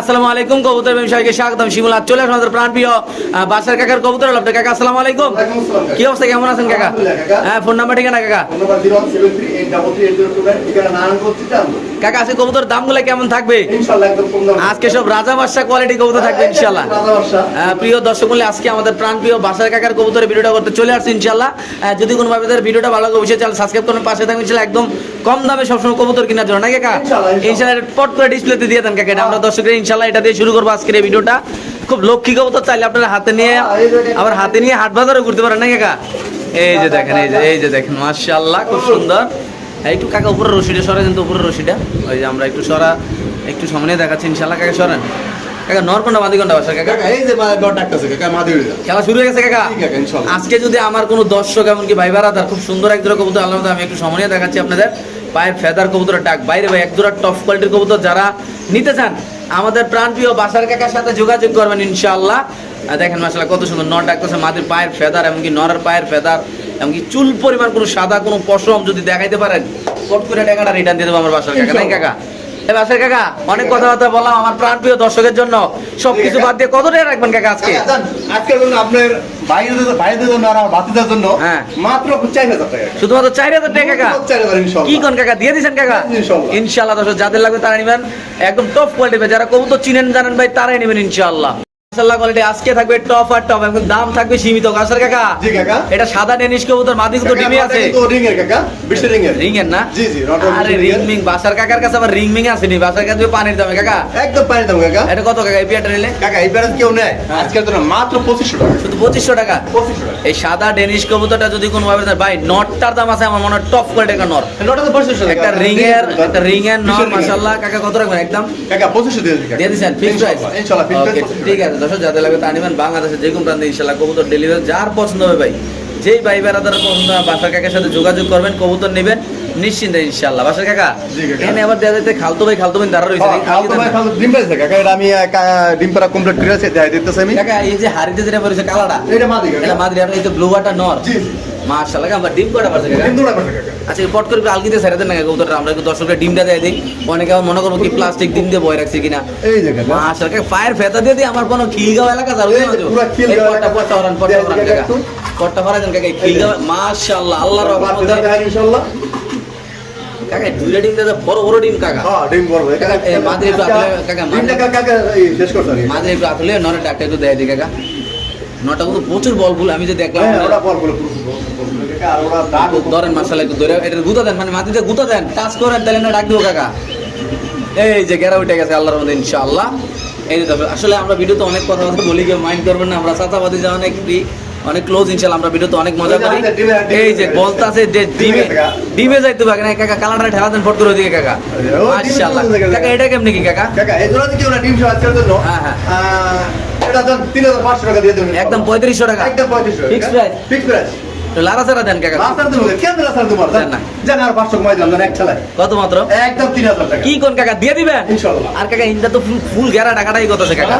আসসালামু আলাইকুম। কবুতর ব্যবসায়ীকে স্বাগতম। শিমুল চলে আসুন আমাদের প্রাণপ্রিয় প্রিয় বাসার কাকার কবুতর লাভ কাকা আসসালামু আলাইকুম। কি অবস্থা? কেমন আছেন কাকা। হ্যাঁ ফোন নাম্বার ঠিকানা কাকা? কাকা আজকে কবুতর দামগুলো কেমন থাকবে? ইনশাল্লাহ আজকে সব রাজা বাদশা কোয়ালিটি কবুতর থাকবে ইনশাল্লাহ। বাদশা। আহ, প্রিয় দর্শক মূল্যে আজকে আমাদের প্রাণ প্রিয় বাসার কাকার কবুতরের ভিডিওটা করতে চলে আসছে ইনশাল্লাহ। যদি কোনো ভাবে ভিডিওটা ভালো লাগে অবশ্যই চ্যানেল সাবস্ক্রাইব করুন পাশে থাকবেন ইনশাল্লাহ একদম কম দামে সবসময় কবুতর কেনার জন্য। না কাকা? ইনশাল্লাহ, ইনশাল্লাহ। ইনশাল্লাহ এটা পট করে ডিসপ্লেতে দিয়ে দেন কাকা এটা আমরা দর্শকের ইনশাল্লাহ এটা দিয়ে শুরু করব আজকের এই ভিডিওটা। খুব লক্ষ্মী কবুতর চাইলে আপনারা হাতে নিয়ে হ্যাঁ, আবার হাতে নিয়ে হাট বাজারও ঘুরতে পারেন না কাকা? এই যে দেখেন এই যে এই যে দেখেন মাশাআল্লাহ খুব সুন্দর। একটু কাকা উপরে রশিটা সরা কিন্তু উপরে রশিটা। ওই যে আমরা একটু সরা একটু সামনে দেখাচ্ছি ইনশাল্লাহ কাকা সরেন। কাকা বাসা কাকা। এই যে ডাকতেছে, কাকা। খেলা শুরু হয়ে গেছে কাকা। আজকে যদি আমার কোনো দর্শক এমনকি ভাই খুব সুন্দর এক জোড়া কবুতর আল্লাহ আমি একটু দেখাচ্ছি আপনাদের। পায়ের ফেদার কবুতরের ডাক। বাইরে ভাই এক জোড়া টপ কোয়ালিটির কবুতর যারা নিতে চান আমাদের প্রাণপ্রিয় বাসার কাকার সাথে যোগাযোগ করবেন ইনশাআল্লাহ। আর দেখেন মাসাল্লাহ কত সুন্দর নর ডাকতেছে মাদির পায়ের ফেদার এমনকি নরের পায়ের ফেদার। এমনকি চুল পরিমাণ কোনো সাদা কোনো পশম যদি দেখাইতে পারেন কট করে টাকাটা রিটার্ন দিয়ে দেবো আমার বাসার কাকা। কাকা? বাসার কাকা অনেক কথাবার্তা বললাম আমার প্রাণপ্রিয় দর্শকের জন্য। সবকিছু বাদ দিয়ে কত টাকা রাখবেন কাকা আজকে? আজকের জন্য আপনার ভাইদের জন্য আর জন্য হ্যাঁ। মাত্র চার হাজার টাকা। শুধুমাত্র চার হাজার টাকা কাকা। কি কোন কাকা দিয়ে কাকা। ইনশাল্লাহ। দর্শক যাদের লাগবে তারা নেবেন। একদম টপ কোয়ালিটি যারা কবুতর চিনেন জানেন ভাই তারাই নেবেন ইনশাল্লাহ। ইনশাল্লাহ কোয়ালিটি আজকে থাকবে টপ আর টপ এবং দাম থাকবে সীমিত কাসার কাকা? জি কাকা। এটা সাদা ডেনিশ কবুতর মাদি কবুতর ডিমে আছে? কাকা, ring এর কাকা, বিশ্বের ring এর। রিং এর না? জি, জি, আরে রিং মিং বাসার কাকার কাছে আবার রিং মিং আসেনি বাসার কাছে পানির দামে কাকা। একদম পানি দাম কাকা। এটা কত কাকা এই পিয়াটা নিলে? কাকা এই প্যারেন্ট কেউ নেয়। আজকের মাত্র পঁচিশশো টাকা। শুধু পঁচিশশো টাকা? পঁচিশশো টাকা। এই সাদা ডেনিশ কবুতরটা যদি কোনো ভাবে ভাই নটটার দাম আছে আমার মনে হয় টপ কোয়ালিটি একটা নটা। তো টাকা। একটা রিং এর একটা রিং এর এর। মাশাআল্লাহ। কাকা কত রাখবেন একদম? কাকা পঁচিশশো দিয়ে দিচ্ছি কাকা। দিয়ে দিছেন ফিক্স প্রাইস ইনশাল্লাহ, ইনশাল্লাহ ফিক্স ওকে ঠিক আছে দর্শক যাদের লাগবে তা নেবেন বাংলাদেশে যে কোনো প্রান্তে ইনশাল্লাহ কবুতর ডেলিভারি যার পছন্দ হবে ভাই। যেই ভাই বেড়াদার পছন্দ হবে বাসার কাকার সাথে যোগাযোগ করবেন কবুতর নেবেন নিশ্চিন্তে ইনশাল্লাহ। বাসার কাকা এখানে আবার দেওয়া যাইতে খালতো ভাই খালতো ভাই দাঁড়া রয়েছে খালতো ভাই খালতো ডিম পাইছে কাকা এটা আমি ডিম পাড়া কমপ্লিট করে আছে দেয়া দিতেছি আমি। কাকা এই যে হাড়িতে যেটা পড়েছে কালাটা এটা মাদি এটা মাদ্রি এটা এই তো ব্লু ওয়াটার নর। জি। মাশাআল্লাহ আমরা ডিম কটা পারছে কাকা? ডিম দুটা কাকা। আচ্ছা পট করে আলগিতে ছেড়ে দেন না আমরা একটু দর্শকের ডিমটা দিয়ে দিই। অনেকে আবার মনে করব কি প্লাস্টিক ডিম দিয়ে বয় রাখছে কিনা। এই মাশাআল্লাহ কাকা পায়ের ফেতা দিয়ে দিয়ে আমার কোনো খিলগাঁও এলাকা যাবে এই যে পুরা খিলগাঁও। পট্টা পট্টা পট্টা কাকা খিলগাঁও মাশাআল্লাহ আল্লাহর রহমতে। কাকা দুইটা ডিম দিয়ে বড় বড় ডিম কাকা। হ্যাঁ ডিম করবে কাকা, একটু কাকা, ডিমটা কাকা এই শেষ করতে পারি মাঝে একটু আতলে নরে ডাক্তার একটু দেয় দিই কাকা। নটা কিন্তু প্রচুর বল আমি যে দেখলাম হ্যাঁ ওটা বল বল। ধরেন মাসালা একটু ধরে এটা গুঁতা দেন মানে মাটিতে গুঁতা দেন। টাচ করেন তাহলে না ডাক দিব কাকা। এই যে গেরা উঠে গেছে আল্লাহর মধ্যে ইনশাআল্লাহ। এই যে আসলে আমরা ভিডিওতে অনেক কথা কথা বলি কেউ মাইন্ড করবেন না আমরা চাচাবাদি যা অনেক free, অনেক ক্লোজ ইনশাআল্লাহ আমরা ভিডিওতে অনেক মজা করি। এই যে বলতাছে যে ডিমে ডিমে যাইতে পারে না কাকা কালারটা ঠেলা দেন ফট করে কাকা। মাশাআল্লাহ। কাকা এটা কেমনি কি কাকা? কাকা এই জন্য কি ওটা ডিম সহ আজকের জন্য হ্যাঁ, হ্যাঁ। এটা হাজার পাঁচশো টাকা দিয়ে দেবেন। একদম পঁয়ত্রিশশো টাকা। একদম পঁয়ত্রিশশো Fixed price? ফিক্স প্রাইস লারা সারা দেন কাকা? রাস্তার দেবো কেন রাস্তার তোমার দেন না। জান আর পাঁচশো কমাই দিলাম এক ছেলে কত মাত্র? একদম তিন হাজার টাকা। কি কোন কাকা দিয়ে দিবেন। আর কাকা তো ফুল ফুল গেরা টাকাটাই কত কাকা?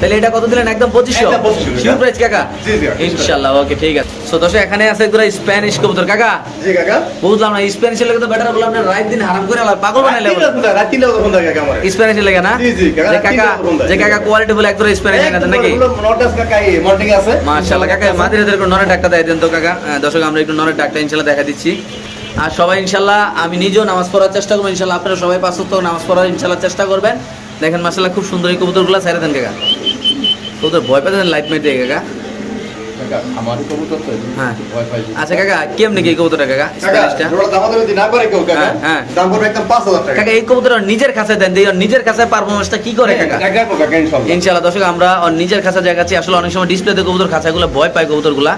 তাহলে এটা কত দিলেন? একদম পঁচিশশো? একদম 2500 শিউ প্রাইস কাকা? জি, জি, ইনশাল্লাহ ওকে ঠিক আছে। সো এখানে আছে স্প্যানিশ কবুতর কাকা। জি কাকা। বুঝলাম না স্প্যানিশের লেগে তো বেটার বললাম না রাত দিন হারাম করে আলাদা পাগল বানাইলে রাত তিনটা রাত তিনটা কাকা আমার। স্প্যানিশের লেগে না? জি, জি, কাকা, যে কাকা যে কাকা কোয়ালিটি বলে একদম স্প্যানিশ নাকি নটাস কাকা এই মর্নিং আছে। মাশাআল্লাহ কাকা মাদিরাদের একটু নরের ডাকটা দেয় দেন তো কাকা। হ্যাঁ, দর্শক আমরা একটু নরের ডাকটা ইনশাল্লাহ দেখা দিচ্ছি। আর সবাই ইনশাল্লাহ আমি নিজেও নামাজ পড়ার চেষ্টা করব ইনশাল্লাহ আপনারা সবাই পাঁচ নামাজ পড়ার ইনশাল্লাহ চেষ্টা করবেন। দেখেন মাশাল্লাহ খুব সুন্দর এই কবুতরগুলো ছেড়ে দেন কাকা। কবুতর ভয় পেতে দেন লাইট মেটে কাকা। কাকা কবুতর আচ্ছা কেমনি কি কবুতরটা হ্যাঁ, এই কবুতর নিজের কাছে দেন দিয়ে নিজের কাছে পারফরমেন্সটা কি করে কাকা? ইনশাআল্লাহ দর্শক আমরা নিজের খাঁচা দেখাচ্ছি আসলে অনেক সময় ডিসপ্লেতে কবুতর খাঁচাগুলো ভয় পায় কবুতরগুলা।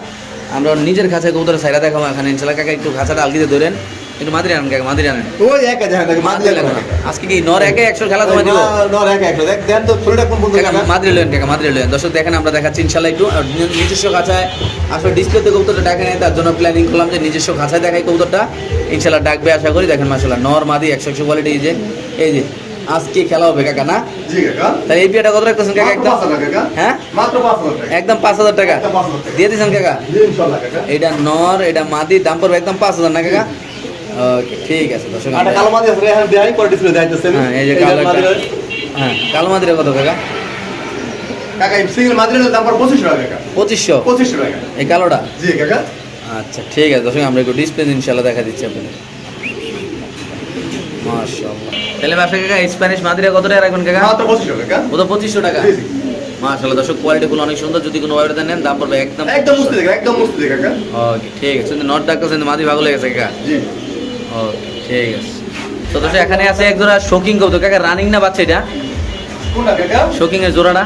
আমরা নিজের খাঁচায় কবুতর সাইরা দেখাবো এখানে ইনশাআল্লাহ কাকা একটু খাঁচাটা আলগিতে ধরেন। একটু মাদিরে আনেন কাকা মাদিরে আনেন। ওই এক মাদিরে আজকে কি নর একে একশো খেলা তোমায় দিব? নর এক এক দেখ দেন তো ফুলটা কোন বন্ধু কাকা মাদিরে লেন কাকা মাদিরে লেন দর্শক দেখেন আমরা দেখাচ্ছি ইনশাআল্লাহ একটু নিজস্ব খাঁচায়। আসলে ডিসপ্লেতে কবুতরটা ডাকে নেয় তার জন্য প্ল্যানিং করলাম যে নিজস্ব খাঁচায় দেখাই কবুতরটা। ইনশাআল্লাহ ডাকবে আশা করি। দেখেন মাসাল্লাহ নর মাদি একশো একশো কোয়ালিটি এই যে এই যে। আজকে খেলা হবে কাকা না? জি কাকা। তাহলে এই পিয়াটা কত রাখতেছেন কাকা একদম? হ্যাঁ? একদম পাঁচ হাজার টাকা। 5,000 টাকা। দিয়ে দিয়েছেন কাকা? ইনশাআল্লাহ এটা নর এটা মাদি দাম পড়বে একদম পাঁচ হাজার না কাকা? ওকে ঠিক আছে দর্শক আটা কালো মাঝে আছে রেহান দেখাই পরে ডিসপ্লে হ্যাঁ এই যে কালো হ্যাঁ কালো মাদিরা। কত কাকা? কাকা এই সিঙ্গেল দাম পড়ে পঁচিশশো টাকা কাকা। পঁচিশশো? পঁচিশশো টাকা। এই কালোটা? জি কাকা। আচ্ছা ঠিক আছে দর্শক আমরা একটু ডিসপ্লে ইনশাল্লাহ দেখা দিচ্ছি আপনাদের। মাশাআল্লাহ। তাহলে ব্যবসা কাকা স্প্যানিশ মাদিরা কত টাকা রাখবেন কাকা? মাত্র ও তো পঁচিশশো টাকা। জি, জি। মাশাআল্লাহ দর্শক কোয়ালিটি গুলো অনেক সুন্দর। যদি কোনো ওয়েবসাইটে নেন দাম পড়বে একদম একদম মুস্তি দেখা একদম মুস্তি দেখা কাকা। ওকে ঠিক আছে। কিন্তু নট ডাক্তার কিন্তু মাদি ভালো লেগেছে কাকা। জি। ওকে ঠিক আছে। তো দর্শক এখানে আছে এক জোড়া শোকিং কবুতর। কাকা রানিং না বাচ্চা এটা? কোনটা কাকা? শোকিং এর জোড়াটা।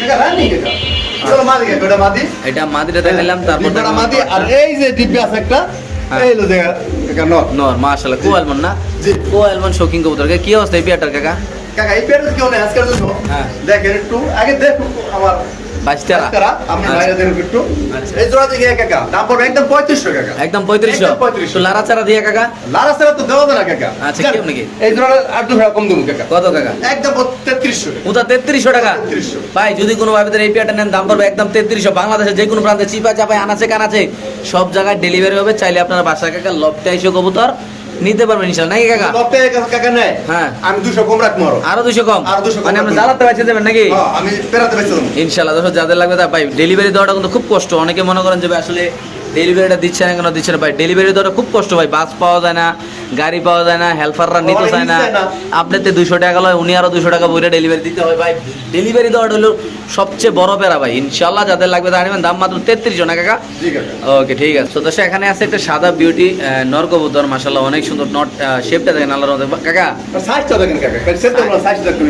কাকা রানি কাকা এটা মাদি এটা মাদি। এটা মাদিটা দেখাইলাম তারপর মাদি আর এই যে ডিব্বে আছে একটা। এই লো দেখা কাকা নট নর মাশাআল্লাহ কো আলমন না? জি। কো আলমন শোকিং কবুতর কি অবস্থা এই বিয়াটার কাকা? কাকা এই পেয়ারটা কেউ না আজকাল হ্যাঁ। দেখেন একটু আগে দেখুন আমার বাইশটারা আচ্ছা। বাইরে দেখুন একটু। আচ্ছা। এই জোড়া দিকে কাকা দাম পড়বে একদম পঁয়ত্রিশশো কাকা একদম 3500 তো লারা চারা দিয়ে কাকা লারা সেরা তো দেওয়া না কাকা আচ্ছা, জান, কেমন এই জোড়া আর দু কম দেবো কাকা কত কাকা একদম তেত্রিশশো ওটা তেত্রিশশো টাকা? 3300 ভাই যদি কোনো ভাবে এই নেন দাম পড়বে একদম তেত্রিশশো। বাংলাদেশের যে কোনো প্রান্তে চিপা চাপায় আনাচে কানাচে সব জায়গায় ডেলিভারি হবে। চাইলে আপনারা বাসা কাকা লপটে এসে কবুতর। নিতে পারবেন ইনশাল্লাহ নাকি কাকা? কাকা নেয়। হ্যাঁ। আমি দুশো কম রাখব আরও। আরও দুশো কম? আরও 200 কম মানে আমরা দাঁড়াতে বেঁচে দেবেন নাকি? আমি পেরাতে পারছি ইনশাল্লাহ যাদের লাগবে তা ভাই ডেলিভারি দেওয়াটা কিন্তু খুব কষ্ট। অনেকে মনে করেন যে আসলে ডেলিভারিটা দিচ্ছে না কেন? দিচ্ছে না। ভাই ডেলিভারি দেওয়াটা খুব কষ্ট। ভাই বাস পাওয়া যায় না গাড়ি পাওয়া যায় না হেল্পাররা নিতে চায় না। আপনাতে দুশো টাকা লয় উনি আরও দুশো টাকা বইটা ডেলিভারি দিতে হয়। ভাই ডেলিভারি দেওয়াটা হলো সবচেয়ে বড় পেরা ভাই। ইনশাল্লাহ যাদের লাগবে তা আনবেন দাম মাত্র তেত্রিশশো না কাকা। ওকে ঠিক আছে। তো এখানে আছে একটা সাদা বিউটি নর কবুতর মাসাল্লাহ অনেক সুন্দর নট শেপটা দেখেন আল্লাহর মধ্যে কাকা। সাইজটা দেখেন কাকা।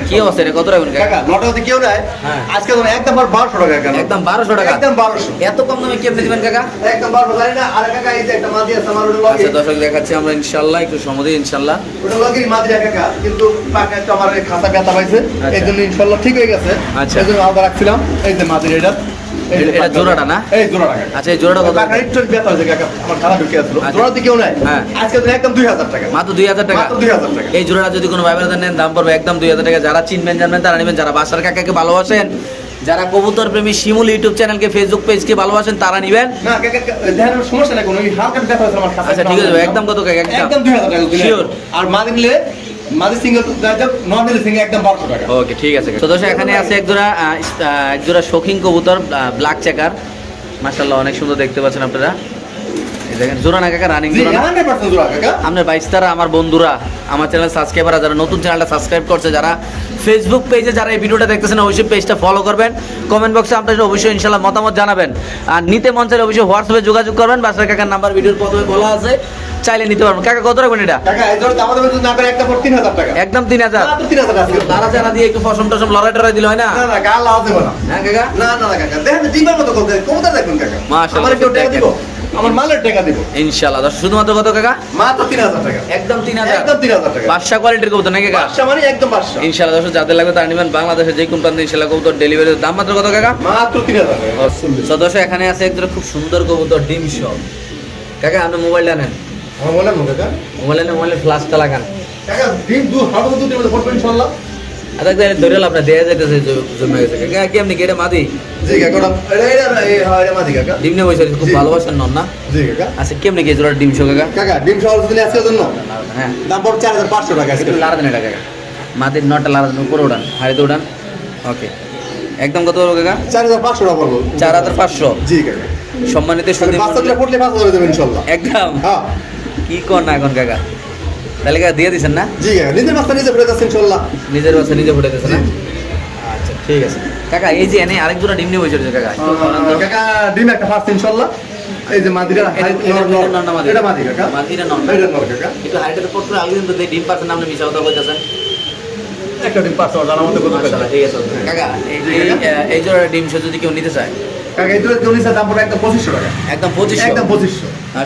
কি অবস্থা এটা কত রাখবেন কাকা? কাকা নটা যদি কেউ নেয়। হ্যাঁ। আজকে একদম বারোশো টাকা একদম বারোশো টাকা। একদম বারোশো। এত কম দামে কেমনে দিবেন কাকা? একদম বারোশো জানি না। আর কাকা এই যে একটা মাদি আছে আমার ওটা লগে আচ্ছা দর্শক দেখাচ্ছি আমরা ইনশাল্লাহ একটু সময় ইনশাল্লাহ। ওটা লগে মাদি কাকা কিন্তু পাকা একটু আমার খাতা ব্যথা পাইছে। আচ্ছা। এই জন্য ইনশাল্লাহ ঠিক হয়ে গেছে। আচ্ছা। এই জন্য আলাদা রাখছিলাম। এই যে মাদির এটা। এটা জোড়াটা না? এই জোড়াটা। আচ্ছা এই জোড়াটা কত? কাকা একটু ব্যথা হয়েছে কাকা। আমার খারাপ ঢুকে আসলো। আচ্ছা। জোড়া দিয়ে কেউ হ্যাঁ। আজকে দিন একদম দুই হাজার টাকা। মাত্র দুই হাজার টাকা? মাত্র দুই হাজার টাকা। এই জোড়াটা যদি কোনো ভাই নেন দাম পড়বে একদম দুই হাজার টাকা। যারা চিনবেন জানবেন তারা নেবেন। যারা বাসার কাকাকে ভালোবাসেন যারা কবুতর প্রেমী শিমুল ইউটিউব চ্যানেলকে ফেসবুক পেজকে ভালোবাসেন তারা নেবেন। সমস্যা নাই কোনো আচ্ছা ঠিক আছে একদম কত একদম একদম দুই হাজার টাকা দিলে। আর মাদি নিলে মাদি সিঙ্গেল নর্মালি সিঙ্গেল একদম বারোশো টাকা। ওকে ঠিক আছে তো দর্শক এখানে আছে একজোড়া একজোড়া শৌখিন কবুতর ব্ল্যাক চেকার মাশাল্লাহ অনেক সুন্দর দেখতে পাচ্ছেন আপনারা। দেখেন না কাকা রানিং আপনার বাইশ তারা আমার বন্ধুরা আমার চ্যানেল সাবস্ক্রাইবার যারা নতুন চ্যানেলটা সাবস্ক্রাইব করছে যারা ফেসবুক পেজে যারা এই ভিডিওটা দেখতেছেন অবশ্যই পেজটা ফলো করবেন। কমেন্ট বক্সে আপনাদের অবশ্যই ইনশাল্লাহ মতামত জানাবেন। আর নিতে মন চাইলে অবশ্যই হোয়াটসঅ্যাপে যোগাযোগ করবেন। বাসার কাকার নাম্বার ভিডিওর প্রথমে বলা আছে চাইলে নিতে পারবেন। কাকা কত রাখবেন এটা? একদম তিন হাজার। তারা যারা দিয়ে একটু ফসম টসম লড়াই টড়াই দিল হয় না? হ্যাঁ কাকা? না না না কাকা। দেখেন ডিমের মতো করতে কবুতর দেখুন কাকা। মাশাআল্লাহ, আমার মালের টাকা দিব। ইনশাল্লাহ দর্শক শুধুমাত্র কত কাকা? মাত্র তিন হাজার টাকা। একদম তিন হাজার। একদম তিন হাজার টাকা। বাদশা কোয়ালিটির কবুতর নাকি কাকা? বাদশা মানে একদম বাদশা। ইনশাল্লাহ দর্শক যাদের লাগবে তারা নেবেন। বাংলাদেশের যে কোন প্রান্তে ইনশাল্লাহ কবুতর ডেলিভারি দাম মাত্র কত কাকা? মাত্র তিন হাজার টাকা। সদস্য এখানে আছে একজন খুব সুন্দর কবুতর ডিম শপ কাকা আপনি মোবাইলটা নেন। আমার বলেন না কাকা। মোবাইলে নেন মোবাইলে ফ্লাশটা লাগান। কাকা ডিম দু হাড় দু ইনশাআল্লাহ। আচ্ছা একদম ধরে হলো আপনার দেয়া যাইতেছে জমে গেছে। কাকা কি আপনি কি এটা মাদি? জি কাকা ওটা এটা এটা হয় মাদি কাকা। ডিম নিয়ে বসে খুব। ভালোবাসেন নন না? জি কাকা। আচ্ছা কেমনি কি জোড়া ডিম শো কাকা? কাকা ডিম সহ দিলে আজকের জন্য? হ্যাঁ। দাম হাজার পাঁচশো টাকা আজকে। একটু লাড়া দেন এটা কাকা। মাদির নটা লাড়া দেন উপরে উঠান হাড়িতে উঠান। ওকে। একদম কত বলব কাকা? চার হাজার পাঁচশো টাকা পড়ব। চার হাজার পাঁচশো? জি কাকা। সম্মানিত মানে সুদী পাঁচটা দিলে ফুটলে দেবেন ইনশাল্লাহ। একদম। হ্যাঁ। কি কর না এখন কাকা? তাহলে কাকা দিয়ে দিছেন না? জি নিজের মাছটা নিজে ফেলে যাচ্ছে ইনশাল্লাহ নিজের বাসা নিজে ফুটে না? আচ্ছা ঠিক আছে। কাকা এই যে এনে আরেক দুটো ডিম নিয়ে বসে কাকা। তো। কাকা ডিম একটা ফার্স্ট ইনশাল্লাহ এই যে মাদিরা এটা- মাদি? কাকা মাদিরা নর না? এটা নর। কাকা। একটু হাইটের পর আগে কিন্তু দেই ডিম পাচ্ছেন আপনি মিশা কথা বলতেছেন একটা ডিম পাঁচশো জানার কত মাশাআল্লাহ, ঠিক আছে। কাকা এই যে এই জোড়া ডিম সে যদি কেউ নিতে চায়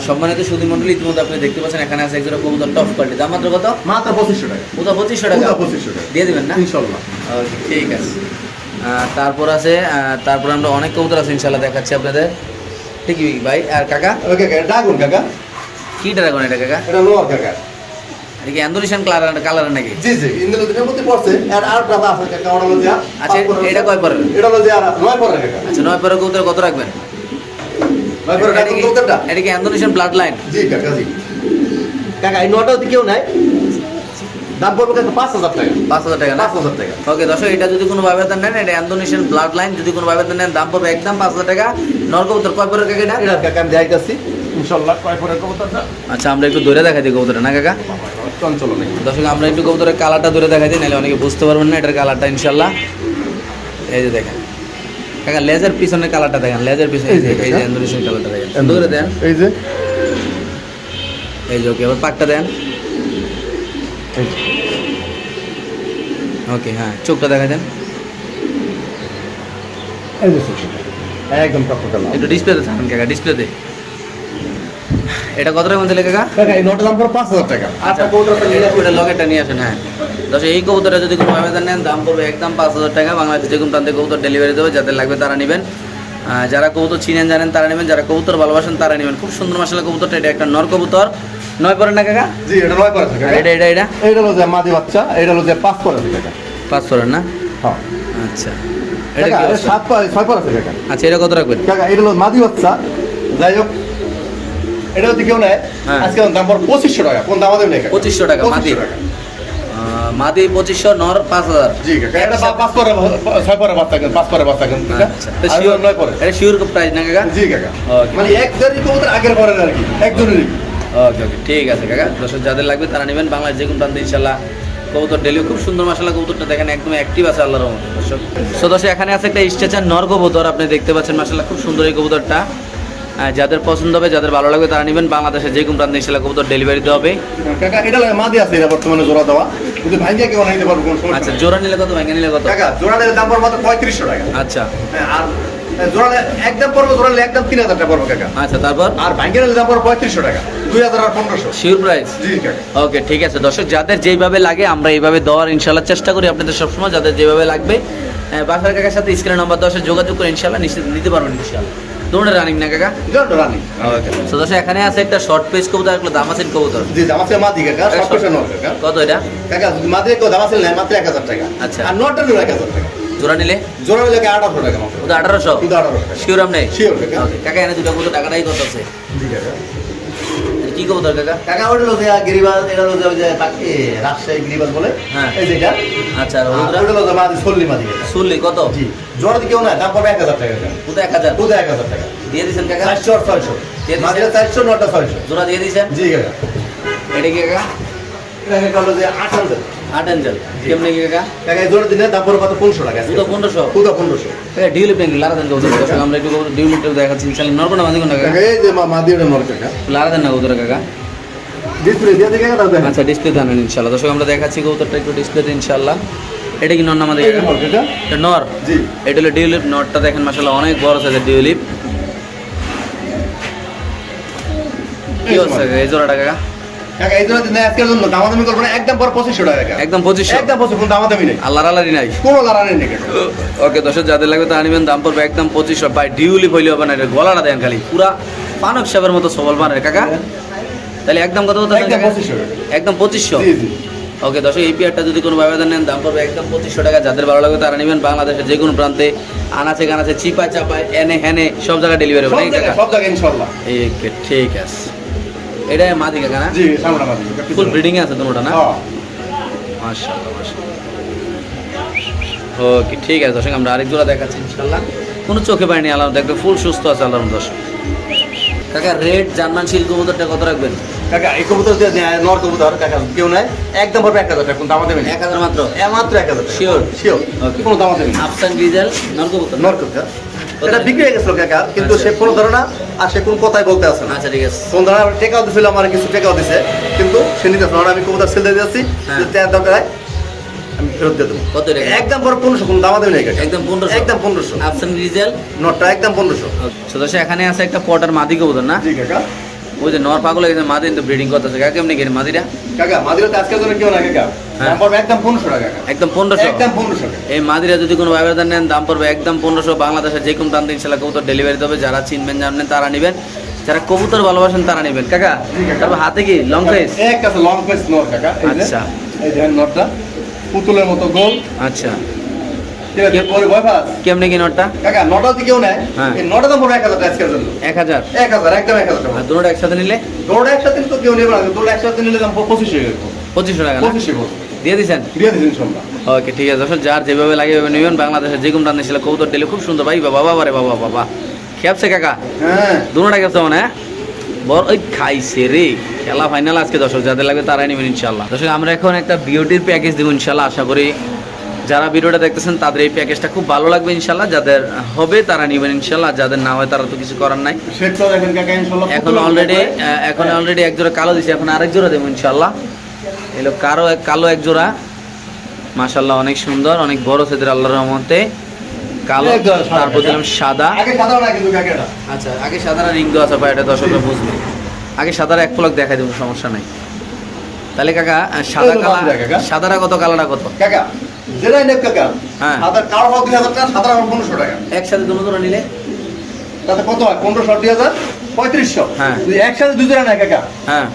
সম্মানিত সুদী মন্ডলী ইতিমধ্যে আপনি দেখতে পাচ্ছেন এখানে আছে একজোড়া কবুতর টপ কোয়ালিটি দাম মাত্র কত? মাত্র পঁচিশশো টাকা। ওটা পঁচিশশো টাকা? পঁচিশশো টাকা। দিয়ে দিবেন না? ইনশাল্লাহ। ঠিক আছে। তারপর আছে তারপর আমরা অনেক কবুতর আছে ইনশাল্লাহ দেখাচ্ছি আপনাদের। ঠিকই ভাই? আর কাকা? ওকে কাকা কাকা। কি ড্রাগন এটা কাকা? এটা লোয়ার কাকা। এটা কি অ্যান্ডোলিশন কালার কালার নাকি? জি জি মধ্যে পড়ছে। আর আর আছে কাকা ওটা আচ্ছা, এটা কয় পরের? এটা আর নয় কাকা আচ্ছা নয় কবুতর কত রাখবেন? নয় কবুতরটা? এটা কি অ্যান্ডোলিশন ব্লাড লাইন জি কাকা জি। কাকা এই কেউ নাই? দাম পড়বে পাঁচ হাজার টাকা। পাঁচ হাজার টাকা না? পাঁচ হাজার টাকা। ওকে দর্শক এটা যদি কোনো ভাবে নেন এটা ইন্দোনেশিয়ান ব্লাড লাইন যদি কোনো ভাবে নেন দাম পড়বে একদম পাঁচ হাজার টাকা। নরকবুতর কয় পরের কাকা এটা? এটা কাকা আমি দেখাইতেছি। ইনশাল্লাহ কয় পরে কবুতরটা? আচ্ছা আমরা একটু ধরে দেখাই দিই কবুতরটা না কাকা? চঞ্চল নেই দর্শক আমরা একটু কবুতরের কালারটা ধরে দেখাই দিই নাহলে অনেকে বুঝতে পারবেন না এটার কালারটা ইনশাল্লাহ এই যে দেখেন। কাকা লেজার পিছনের কালারটা দেখেন লেজার পিছনে এই যে এই যে ইন্দোনেশিয়ান কালারটা দেখেন। করে দেন। এই যে। এই যে ওকে আবার পাকটা দেন। ওকে হ্যাঁ চোখটা দেখা দেন। একদম একটু ডিসপ্লেতে থাকেন কাকা ডিসপ্লেতে এটা কত টাকা মধ্যে কাকা কাকা এই নোটের দাম পড়বে পাঁচ হাজার টাকা। আচ্ছা ওটা লকেটটা নিয়ে আসেন হ্যাঁ। দশ এই কবুতরটা যদি কোনো আবেদন নেন দাম পড়বে একদম পাঁচ হাজার টাকা। বাংলাদেশে যে কোনো প্রান্তে কবুতর ডেলিভারি দেবে যাদের লাগবে তারা নেবেন। যারা কবুতর চিনেন জানেন তারা নেবেন। যারা কবুতর ভালোবাসেন তারা নেবেন। খুব সুন্দর মশলা কবুতরটা এটা একটা নর কবুতর। নয় পরে না কাকা? জি এটা নয় পরে এটা এটা এটা? এইটা হলো যে মাদি বাচ্চা এটা হলো যে পাঁচ পরে পাঁচ পরের না? হ্যাঁ। আচ্ছা। এটা কি সাত পরে ছয় পরে আচ্ছা এটা কত রাখবেন? কাকা এটা হলো মাদি বাচ্চা। যাই হোক এটা যদি কেউ নেয়। হ্যাঁ। আজকে দাম পড়বে পঁচিশশো টাকা। কোন দাম পঁচিশশো টাকা মাদি। 2500 টাকা। আহ, মাদি পঁচিশশো নর পাঁচ হাজার। জি এটা পাঁচ পরে ছয় পরে বাচ্চা কেন পাঁচ পরে বাচ্চা কেন কাকা আচ্ছা আর হলো নয় পরে এটা শিওর প্রাইস না কাকা? জি কাকা। মানে এক আগের পরে আর কি একজনেরই ওকে ওকে ঠিক আছে কাকা। দর্শক যাদের লাগবে তারা নেবেন। বাংলাদেশ যে কোনো প্রান্তে ইনশাল্লাহ কবুতর ডেলি খুব সুন্দর মশলা কবুতরটা দেখেন একদম অ্যাক্টিভ আছে আল্লাহর রহমতে দর্শক। সো দর্শক এখানে আছে একটা স্টেচার নর কবুতর আপনি দেখতে পাচ্ছেন মাসাল্লাহ খুব সুন্দর এই কবুতরটা। যাদের পছন্দ হবে যাদের ভালো লাগবে তারা নেবেন। বাংলাদেশে যে কোনো প্রান্তে ইনশাল্লাহ কবুতর ডেলিভারি দেওয়া হবে। কাকা এটা লাগে মাদি আছে এটা বর্তমানে জোড়া দেওয়া। কিন্তু ভাঙ্গিয়া কেউ নিতে পারব কোনো সমস্যা আচ্ছা জোড়া নিলে কত ভেঙে নিলে কত? কাকা জোড়া নিলে দাম পড়বে মাত্র পঁয়ত্রিশশো টাকা। আচ্ছা। হ্যাঁ, আর জোড়া একদম পড়বে জোড়া নিলে একদম তিন হাজার টাকা পড়বে কাকা। আচ্ছা তারপর? আর ভাঙ্গিয়া নিলে দাম পড়বে পঁয়ত্রিশশো টাকা দুই হাজার আর পনেরোশো। শিওর প্রাইস জি কাকা। ওকে ঠিক আছে। দর্শক যাদের যেইভাবে লাগে আমরা এইভাবে দেওয়ার ইনশাল্লাহ চেষ্টা করি আপনাদের সবসময়। যাদের যেভাবে লাগবে বাসার কাকার সাথে স্ক্রিন নাম্বার দশে যোগাযোগ করে ইনশাল্লাহ নিশ্চিত নিতে পারবেন ইনশাল্লাহ। দুটো রানিং না কাকা? দুটো রানিং ওকে তো দর্শক এখানে আছে একটা শর্ট পেজ কবুতর একটা দামাসিন কবুতর। জি দাম আছে মাদি কাকা শর্ট পেজ নয় কাকা। কত এটা? কাকা মাদি কো দাম আছে নেয় মাত্র এক হাজার টাকা। আচ্ছা। আর নটা নিলে এক হাজার টাকা। জোড়া নিলে? জোড়া নিলে আঠারোশো টাকা মাত্র। ওটা আঠারোশো? কিন্তু আঠারোশো টাকা। শিওর আপনি Sure, কাকা। কাকা এনে দুটো কত টাকাটাই কত আছে জি কাকা। কি কবুতর কাকা? কাকা ওটা লোজে গিরিবাজ এটা লোজে ওই যে পাখি রাজশাহী গিরিবাজ বলে। হ্যাঁ। এই যেটা আচ্ছা ওটা? যে মাদি সল্লি মাদি। শুনলি কত? জি। জোর দি কেউ না দাম পড়বে এক হাজার টাকা কোথায় এক হাজার? কোথায় এক হাজার টাকা। দিয়ে দিয়েছেন কাকা? চারশো আর ছয়শো? মাদিরা চারশো নটা ছয়শো। জোড়া দিয়ে দিয়েছেন? জি কাকা। এটা কি কাকা? এটা কাকা লোজে যে আট হাজার। আট এঞ্জেল কেমনে কাকা? কাকা জোড়া দিলে দাম পড়বে কত? পনেরোশো টাকা পনেরোশো? পুরো পনেরোশো। ডিউলিপ লারা দেন আমরা একটু ডিউলিপ দেখাচ্ছি ইনশাল্লাহ নরকোনা বাঁধি কোন কাকা? কাকা এই যে মা- মাদিরা নর কাকা। লারা দেন না কবুতর কাকা? ডিসপ্লে দিয়ে দিকে কাকা আচ্ছা ডিসপ্লে দেন ইনশাল্লাহ দর্শক আমরা দেখাচ্ছি কবুতরটা একটু ডিসপ্লেতে ইনশাল্লাহ এটা কি নর না আমাদের নর জি। এটা হলো ডিউলিপ নটটা দেখেন মাসাল্লাহ অনেক বড় সাইজের ডিউলিপ। কি অবস্থা এই জোড়াটা কাকা? কাকা এই জোড়া দিলে আজকের জন্য দামাদামি করব না একদম পর পঁচিশশো টাকা একদম পঁচিশশো একদম পঁচিশ কোনো দামাদামি নেই। আল্লাহ নাই। কোনো লড়াই নেই ওকে দর্শক যাদের লাগবে তা নিবেন দাম পড়বে একদম পঁচিশশো বাই হইলে হবে না এটা গলাটা দেন খালি পুরা পানক সাহেবের মতো সবল মারে কাকা। তাহলে একদম কত একদম পঁচিশশো ওকে দর্শক এই পেয়ারটা যদি কোনো ব্যবধান নেন দাম পড়বে একদম পঁচিশশো টাকা যাদের ভালো লাগবে তারা নেবেন বাংলাদেশের যে কোনো প্রান্তে আনাচে কানাচে চিপায় চাপায় এনে হেনে সব জায়গায় ডেলিভারি হবে সব জায়গায় কাকা? সব জায়গায় ইনশাল্লাহ। ঠিক আছে। এটা মাদি কাকা না জি সামনে মাদি ফুল ব্রিডিং আছে তোমাটা না? হ্যাঁ। মাশাআল্লাহ মাশাআল্লাহ। ওকে ঠিক আছে দর্শক আমরা আরেক জোড়া দেখাচ্ছি ইনশাআল্লাহ। কোনো চোখে পাইনি আলাম দেখতে ফুল সুস্থ আছে আল্লাহর দর্শক। কাকা রেড জার্মান শিল কবুতরটা কত রাখবেন? কাকা এই কবুতর যে নর কবুতর কাকা কেউ নাই একদম পড়বে এক হাজার টাকা কোনো দামাদামি নেই এক হাজার মাত্র? এ মাত্র এক হাজার? Sure Okay. কোনো দামাদামি নেই আফসান গ্রিজেল নর কবুতর? নর কবুতর। এটা বিক্রি হয়ে গেছিল কাকা কিন্তু আচ্ছা। সে কোনো ধারণা আর সে কোন কথাই বলতে আসে না। আচ্ছা ঠিক আছে। কোন ধারণা টেকাও দিছিল আমার কিছু টেকাও দিছে। কিন্তু সে নিতে আসে আমি কবুতার সেল দিয়ে যাচ্ছি হ্যাঁ। চার দরকার আমি ফেরত দিয়ে দেবো। কত টাকা? একদম পর পনেরোশো কোনো দামা কাকা। একদম পনেরোশো? একদম পনেরোশো। আফসান গ্রিজেল নটটা একদম পনেরোশো। সদস্য এখানে আছে একটা পটার মাদি কবুতর না? জি কাকা। ওই যে নর পাগল গেছে মাদি কিন্তু ব্রিডিং করতেছে। কাকা কেমনি গেছে মাদিরা? কাকা আজকের জন্য কেউ না কাকা। হ্যাঁ। দাম পড়বে একদম পনেরোশো টাকা একদম পনেরোশো? একদম পনেরোশো এই মাদিরা যদি কোনো ব্যবধান নেন দাম পড়বে একদম পনেরোশো। বাংলাদেশের যে কোনো প্রান্তে ইনশাল্লাহ কবুতর ডেলিভারি দেবে যারা চিনবেন জানবেন তারা নেবেন। যারা কবুতর ভালোবাসেন তারা নেবেন। কাকা তারপর হাতে কি? লং একটা আছে লং ফেস নর কাকা। আচ্ছা। এই দেখেন নটটা পুতুলের মতো গোল। আচ্ছা ঠিক আছে পরে ভয় পাস কেমনে কি নটটা? কাকা নটা যদি কেউ নেয়। হ্যাঁ। নটা দাম পড়বে এক হাজার আজকের জন্য। এক হাজার? এক হাজার একদম এক হাজার টাকা। দুটো একসাথে নিলে? দৌড়া একসাথে তো কেউ নেবে না দৌড়া একসাথে নিলে দাম পঁচিশশো টাকা পঁচিশশো দিয়ে দিছেন? দিয়ে দিন ইনশাল্লাহ ওকে ঠিক আছে। দর্শক যার যেভাবে লাগে এভাবে নেবেন। বাংলাদেশের যে কোনো প্রান্তে ছিল কবুতর ডেলি খুব সুন্দর। ভাই বাবা বাবা রে বাবা বাবা। খেপছে কাকা? হ্যাঁ। দুটা খেপছে মানে? বড় ওই খাইছে রে। খেলা ফাইনাল আজকে দর্শক যাদের লাগবে তারাই নেবেন ইনশাল্লাহ দর্শক আমরা এখন একটা বিওটির প্যাকেজ দেবো ইনশাল্লাহ আশা করি যারা ভিডিওটা দেখতেছেন তাদের এই প্যাকেজটা খুব ভালো লাগবে ইনশাল্লাহ। যাদের হবে তারা নেবেন ইনশাল্লাহ। যাদের না হয় তারা তো কিছু করার নাই। এখন অলরেডি এখন অলরেডি এক জোড়া কালো দিছে এখন আরেক জোড়া দেবো ইনশাল্লাহ। এলো কারও এক কালো এক জোড়া। মাশাল্লাহ অনেক সুন্দর অনেক বড় সেদের আল্লাহর রহমতে। কালো। তারপর দিলাম সাদা। আচ্ছা আগে সাদারা রিং দেওয়া আছে ভাই এটা দর্শকরা বুঝবে। আগে সাদারা এক পলক দেখাই দেবো সমস্যা নাই। তাহলে কাকা সাদা এই তো কালা বাদ সাদারা কত কালারা কত? কাকা যেটাই নেব কাকা হ্যাঁ। সাদা কালো হোক দুই হাজার টাকা সাদা হোক পনেরোশো টাকা। একসাথে দুটো দুটো নিলে? তাতে কত হয়? পনেরোশো দুই হাজার পঁয়ত্রিশশো। হ্যাঁ। একসাথে দুই জোড়া নেয় কাকা হ্যাঁ।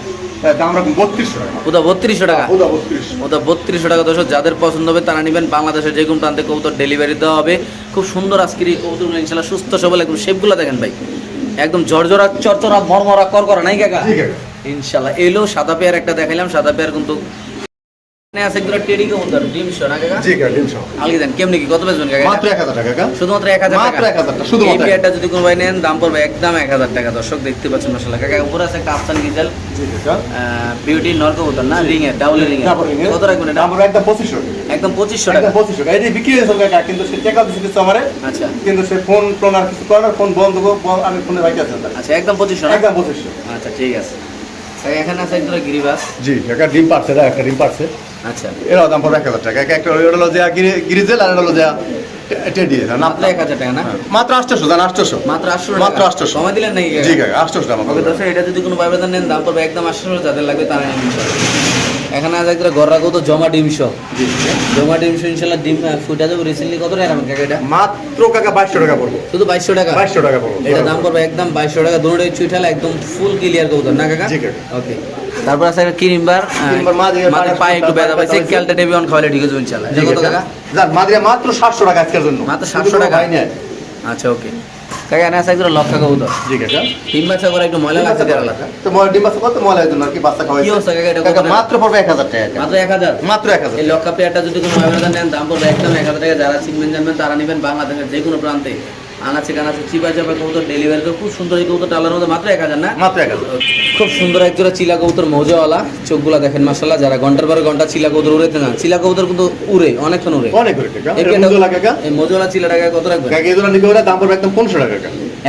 বত্রিশশো টাকা। ওটা বত্রিশশো টাকা? ওটা বত্রিশশো। টাকা দর্শক যাদের পছন্দ হবে তারা নেবেন। বাংলাদেশের যে কোনো প্রান্তে কবুতর ডেলিভারি দেওয়া হবে। খুব সুন্দর আজকের এই কবুতরগুলো ইনশাল্লাহ সুস্থ সবল একদম শেপগুলো দেখেন ভাই। একদম জর্জরা চরচরা মরমরা কর করা নাই কাকা। ইনশাল্লাহ এলো সাদা পেয়ার একটা দেখাইলাম সাদা পেয়ার কিন্তু আছে টেডি ডিম শো না কাকা? জি কাকা তিনশো আলগি দেন কেমনি কি কত বেচবেন কাকা মাত্র এক হাজার টাকা কাকা। শুধুমাত্র এক হাজার মাত্র 1000 টাকা, শুধুমাত্র এই পেয়ারটা যদি কোনো ভাই নেন দাম পড়বে একদম এক হাজার টাকা। দর্শক দেখতে পাচ্ছেন মশলা কাকা উপরে আছে গিজাল। জি কাকা। বিউটি নর কবুতর না রিং এর ডাবল রিং এর কত রাখবেন এটা? একদম পঁচিশশো। একদম পঁচিশশো টাকা। একদম পঁচিশশো টাকা। এটি বিক্রি হয়েছে কাকা কিন্তু সে টাকা কিছু আমারে। আচ্ছা। কিন্তু সে ফোন টোন আর কিছু করে না ফোন বন্ধ করব, আমি ফোনে আছেন আচ্ছা একদম পঁচিশশো না? একদম পঁচিশশো। আচ্ছা ঠিক আছে। এখানে আছে গিরিবাস। জি কাকা ডিম পারছে না একটা ডিম পারছে আচ্ছা। এর দাম পড়বে এক হাজার টাকা। একটা একটা হলো যে গিরিজেল আর এটা হলো যে টেডি মাত্র এক হাজার টাকা না? মাত্র আটশোশো আটশোশো। মাত্র আটশো মাত্র 800 সময় দিলেন নাকি? জি কাকা আটশোশো ওকে দর্শক এটা যদি কোনো বাইবেদার নেন দাম পড়বে একদম আটশো যাদের লাগবে তারা নেন। এখানে আছে একটা ঘর রাখো তো জমা ডিমশো জি জমা ডিমশো ইনশাল্লাহ ডিম ফুটা যাবে রিসেন্টলি কত টাকা কাকা এটা মাত্র কাকা বাইশশো টাকা পড়ব। শুধু বাইশশো টাকা? বাইশশো টাকা পড়ব। এটা দাম পড়বে একদম বাইশশো টাকা। দুটোই চুইঠালা একদম ফুল ক্লিয়ার কবুতর না কাকা? জি কাকা। ওকে তারপর আছে কিরিমবার মাঝে মাঝে পায়ে একটু ব্যথা পাইছে। পাইছে। ক্যালটা ডেবিয়ন খাওয়ালে ঠিক আছে ইনশাল্লাহ। কত মাদিরা মাত্র সাতশো টাকা আজকের জন্য। মাত্র 700 টাকা? আচ্ছা ওকে কাকা এনে আছে লক্ষা কবুতর। জি কাকা। ডিম বাচ্চা করে একটু ময়লা লাগছে তো ময়লা ডিম বাচ্চা কত ময়লা আর কি বাচ্চা খাওয়াই কি অবস্থা কাকা এটা কাকা মাত্র পড়বে এক হাজার টাকা মাত্র এক হাজার? মাত্র এক হাজার। এই লক্ষা পেয়ারটা যদি কোনো ময়লা নেন দাম পড়বে একদম এক হাজার টাকা। যারা সিগমেন্ট জানবেন তারা নেবেন বাংলাদেশের যে কোনো প্রান্তে। আনাচে কানাচে চিপা চাপা কবুতর ডেলিভারি করে খুব সুন্দর এই কবুতর টালার মধ্যে মাত্র এক হাজার না? মাত্র এক হাজার। খুব সুন্দর একজোড়া চিলা কবুতর মৌজাওয়ালা। চোখগুলা দেখেন মাসাল্লাহ যারা ঘণ্টার পরে ঘণ্টা চিলা কবুতর উড়েতে না চিলা কবুতর কিন্তু উড়ে অনেকক্ষণ উড়ে। অনেক এই মৌজাওয়ালা চিলা টাকা কত ওরা দাম পড়বে একদম পনেরোশো টাকা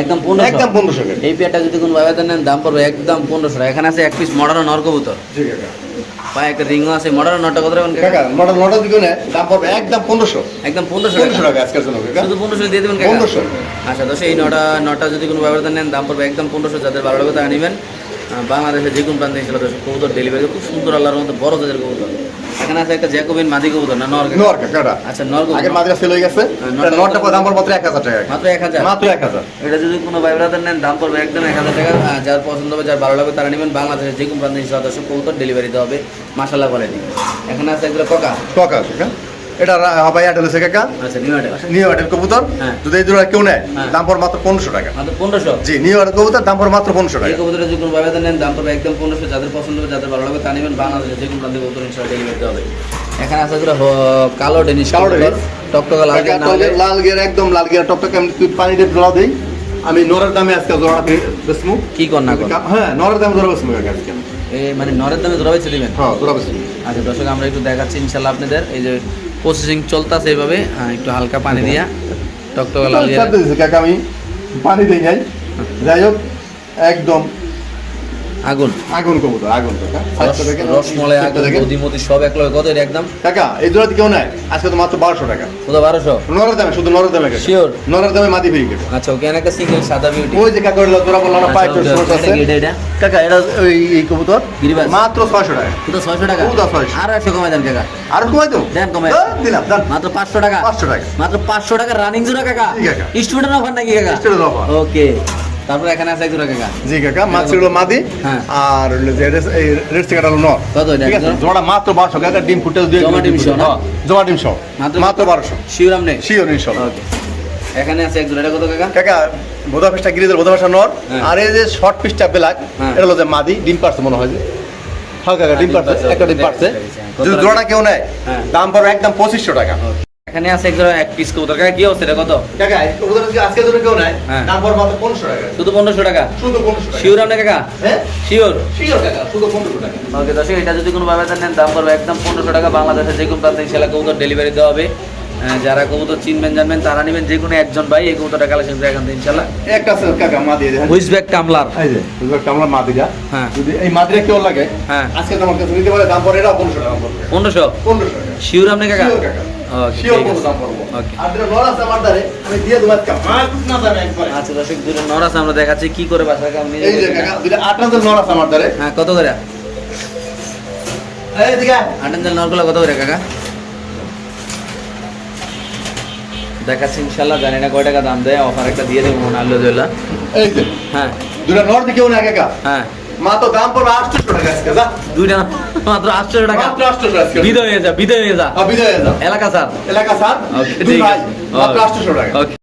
একদম পনেরোশো? একদম পনেরোশো টাকা এই পেয়ারটা যদি কোনো আবেদন নেন দাম পড়বে একদম পনেরোশো টাকা। এখানে আছে এক পিস মডার্ন নর কবুতর। জি কাকা। পায়ে একটা রিংও আছে মডার্ন নটা কত রাখবেন কাকা? কাকা নটা দিকে দাম পড়বে একদম পনেরোশো। একদম পনেরোশো পনেরোশো টাকা আজকের জন্য কাকা। শুধু পনেরোশো দিয়ে দেবেন কাকা? পনেরোশো। আচ্ছা দশ এই নটা নটা যদি কোনো ব্যবস্থা নেন দাম পড়বে একদম পনেরোশো যাদের ভালো লাগবে তারা নেবেন। বাংলাদেশের যে কোনো প্রান্তে ছিল কবুতর ডেলিভারি খুব সুন্দর আল্লাহর মতো বড় জাতের কবুতর। এখানে আছে একটা জ্যাকোবিন মাদি কবুতর না নর নর কাকাটা আচ্ছা নর আগের কবুতর। মাদিরা সেল হয়ে গেছে। এটা দাম পড়বে মাত্র এক হাজার টাকা। মাত্র এক হাজার? মাত্র এক হাজার। এটা যদি কোনো ভাইব্রাদার নেন দাম পড়বে একদম এক হাজার টাকা। আহ, যার পছন্দ হবে যার ভালো লাগবে তারা নেবেন। বাংলাদেশের যে কোনো প্রান্তে সদস্য কবুতর ডেলিভারি দেওয়া হবে। মাসাল্লাহ কোয়ালিটি এখানে আছে একটা ককা। টাকা কাকা এটা রা- হাবাই আটেল আছে কাকা। আচ্ছা নিউ আটেল আটেল কবুতর। হ্যাঁ। যদি এই জোড়া কেউ নেয়? হ্যাঁ। দাম পড়বে মাত্র পনেরোশো টাকা। পনেরোশো? জি নিউ আটেল কবুতর দাম পড়বে মাত্র পনেরোশো এই টাকা কবুতরের যে কোনো ভাইব্রাদার নেন দাম পড়বে একদম পনেরোশো যাদের পছন্দ হবে যাদের ভালো লাগবে তা নেবেন। বাংলাদেশের যে কোনো কবুতর ইনশাল্লাহ ডেলিভারি দেওয়া হবে। এখানে আছে কালো ডেনিশ কালো ডেনিশ। টকটকা লাল তবে লাল গিয়ার একদম লাল গিয়ার তুই পানি দিয়ে জোড়া দেই। আমি নরের দামে আজকে জোড়া বেসমু কি কর না কর হ্যাঁ নরের দামে জোড়া বেসমু আজকে আমি। মানে নরের দামে ধরা হয়েছে দিবেন? হ্যাঁ জোড়া বেসমু আচ্ছা দর্শক আমরা একটু দেখাচ্ছি ইনশাল্লাহ আপনাদের। এই যে প্রসেসিং চলতেছে এইভাবে। হ্যাঁ একটু হালকা পানি দিয়া টকটকা লাল দিয়া কাকা আমি পানি দেই নাই। যাই হোক, একদম আগুন। আগুন কবুতর আগুন কাকা দেখেন, রসমলাই আগুন। মধুমতি সব এক লগে কত একদম? কাকা এই জোড়াতে কেউ নাই আজকে তো মাত্র বারোশো টাকা। কোথাও বারোশো? নরের দামে শুধু নরের দামে Sure. নরের দামে মাটি ফিরি কাকা আচ্ছা ওকে একটা সিঙ্গেল সাদা বিউটি ওই যে কাকা ওটা জোড়া বললাম না পাইপ আছে। এটা এটা? কাকা এটা ওই এই কবুতর। মাত্র ছয়শো টাকা। কোথাও ছয়শো টাকা? কোথাও 600 আর একশো কমাই দেন কাকা। আর কমাই তো? দেন কমাই। দিলাম মাত্র পাঁচশো টাকা? পাঁচশো টাকা। মাত্র পাঁচশো টাকা রানিং জোড়া কাকা? স্টুডেন্ট অফার নাকি কাকা? Student offer। ওকে তারপর এখানে আছে এক জোড়া কাকা। জি কাকা মাছ ছিল মাদি হ্যাঁ। আর এই রেড চিকেন হলো নর। ঠিক আছে? জোড়া? মাত্র বারোশো কাকা ডিম ফুটে দিয়ে জমা ডিম সহ জমা ডিম সহ মাত্র- মাত্র বারোশো। শিওরাম নেই? শিওর ইনশাল্লাহ। ওকে। এখানে আছে এক জোড়া কত কাকা? কাকা বোধা পিসটা গিরিদের বোধা পিসটা নর। হ্যাঁ। আর এই যে শর্ট পিসটা ব্ল্যাক হ্যাঁ। এটা হলো যে মাদি ডিম পারছে মনে হয় যে। হ্যাঁ কাকা ডিম পারছে একটা ডিম পারছে। যদি জোড়াটা কেউ নেয় হ্যাঁ। দাম পড়বে একদম পঁচিশশো টাকা। এখানে আছে এক জোড়া এক পিস কবুতর। কাকা কি অবস্থা এটা? কত? কাকা যদি আজকে যদি কেউ নেয় হ্যাঁ। পড়বে মাত্র পনেরোশো টাকা। শুধু পনেরোশো টাকা? শুধু পনেরোশো টাকা। শিওর আপনি কাকা? হ্যাঁ? শিওর শিওর কাকা শুধু পনেরোশো টাকা। ওকে দর্শক এটা যদি কোনো ভাবে নেন দাম পড়বে একদম পনেরোশো টাকা। বাংলাদেশের যে কোনো প্রান্তে ইনশাল্লাহ কবুতর ডেলিভারি দেওয়া হবে। যারা কবুতর চিনবেন জানবেন তারা নেবেন যে কোনো একজন ভাই এই কবুতরটা কালেকশন করে এখান থেকে ইনশাল্লাহ একটা আছে কাকা মা দিয়ে দেন। হুইসব্যাক কামলার এই যে বুঝবে কামলা মাদিরা হ্যাঁ। যদি এই মাদিরা কেউ লাগে হ্যাঁ। আজকে তোমার কাছে নিতে পারে দাম পড়ে এটা পনেরোশো টাকা পড়বে। পনেরোশো? পনেরোশো টাকা। শিওর আপনি কাকা? শিওর কাকা। আচ্ছা দর্শক দূরে নরাস আমরা দেখাচ্ছি কি করে বাসা আমার দ্বারে হ্যাঁ কত করে? এই নরগুলো কত করে কাকা? দেখাচ্ছি ইনশাল্লাহ জানি না কয় টাকা দাম দেয় অফার একটা দিয়ে দেবো আল্লাহ হ্যাঁ। দুইটা নড় দিকেও না কাকা হ্যাঁ। মা তো দাম পড়বে আটশোশো টাকা আজকে যা। দুইটা মাত্র আটশো টাকা। মাত্র আজকে। বিদয় হয়ে যা বিদয় হয়ে যা। বিদায় হয়ে এলাকা স্যার। এলাকা স্যার। ওকে ঠিক আছে। মাত্র আটশোশো টাকা। ওকে